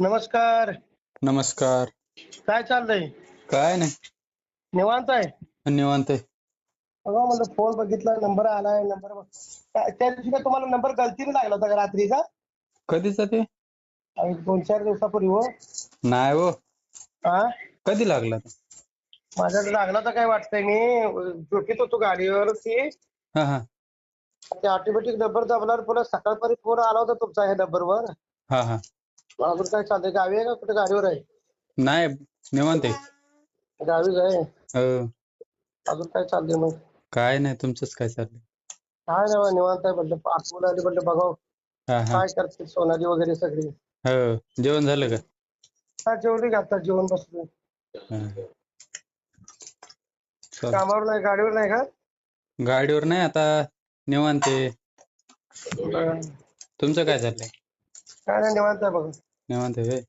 नमस्कार. नमस्कार. काय चाललंय? काय नाही. निवांत आहे? निवांत आहे. बघा म्हणलं फोन बघितला नंबर आलाय नंबर त्या दिवशी काय तुम्हाला नंबर गलतीने लागला होता का रात्रीचा कधीच ते? दोन चार दिवसापूर्वी हो. नाही हो. हा कधी लागला तो? माझ्याकडे लागला तर काय वाटतंय मी? झोपेत होतो गाडीवर ती. हा हा. ते ऑटोमॅटिक नंबर दाबल्यावर पुन्हा सकाळपर्यंत फोन आला होता तुमचा ह्या नंबरवर हा हा. अजून काय चालतंय गावी आहे का? कुठे गाडीवर आहे? नाही निवांत आहे. गावीच आहे हो. अजून काय चाललंय मग? काय नाही तुमचंच काय चाललंय? काय नाही बा, निवांत आहे म्हटलं आठवण आली म्हटलं बघावं. हा हा. काय करते सोनाली वगैरे सगळी? हो जेवण झालं का? हा जेवली का आता जेवण हा. चल. कामावर नाही गाडीवर नाही का? गाडीवर नाही आता निवांत आहे. बरं. तुमचं काय चाललंय? काय नाही निवांत आहे बघा निवांत आहे व्हय?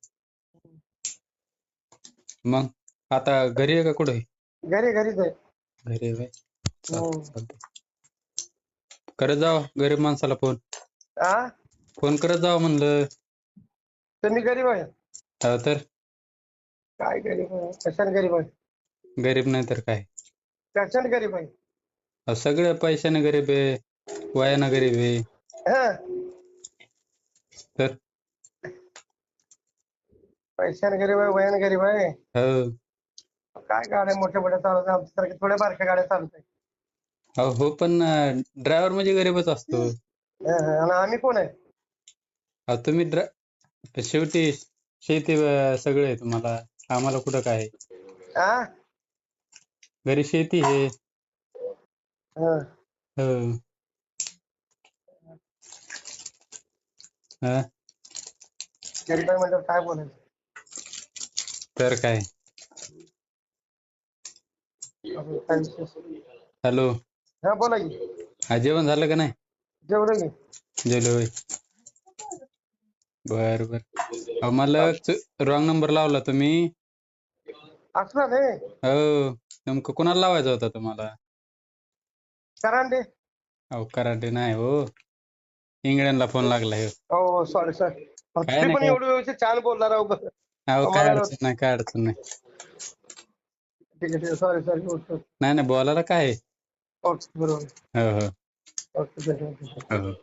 मग आता घरी आहे का कुठे? घरी घरीच आहे. घरी आहे व्हय? चालतंय चालतंय. करत जावा गरीब माणसाला फोन. हा फोन करत जावा म्हणलं. तुम्ही गरीब आहे? हो तर? काय गरीब आहे? कशाने गरीब आहे? गरीब नाही तर काय? कशाने गरीब आहे? अहो, सगळं पैशाने गरीब आहे वयानं गरीब आहे. हा. तर? पैशाने गरीब आहे वयाने गरीब आहे. हो. काय गाड्या मोठ्या मोठ्या चालवत आहे आमच्यासारख्या थोड्या बारक्या गाड्या चालत आहे अहो, हो पण ड्रायव्हर म्हणजे गरीबच असतो. आणि आम्ही कोण आहे? अहो, तुम्ही ड्रा शेवटी शेती अं, सगळं आहे तुम्हाला. आम्हाला कुठं काय आहे? हा घरी शेती आहे. हा. हो. हा. काय बोलायचं? तर काय? हॅलो हा बोला की. हा जेवण झालं का नाही? जेवढं की. जेवलो होय. बर बर. अहो, मला रॉंग नंबर लावला तुम्ही. नाही हो नेमकं कोणाला लावायचा होता तुम्हाला करांडे. अहो कराटे नाही हो. इंग्लंडला फोन लागला हे हो सॉरी सॉरी काय नाही, पण काय- एवढं व्यवस्थित छान बोलणार आहो बरं. अहो काय अडचण नाही काय अडचण नाही. ठीक आहे ठीक आहे. सॉरी सॉरी ओके नाही नाही बोलायला काय आहे? ओके बरोबर. हो हो. ओके धन्यवाद हो हो.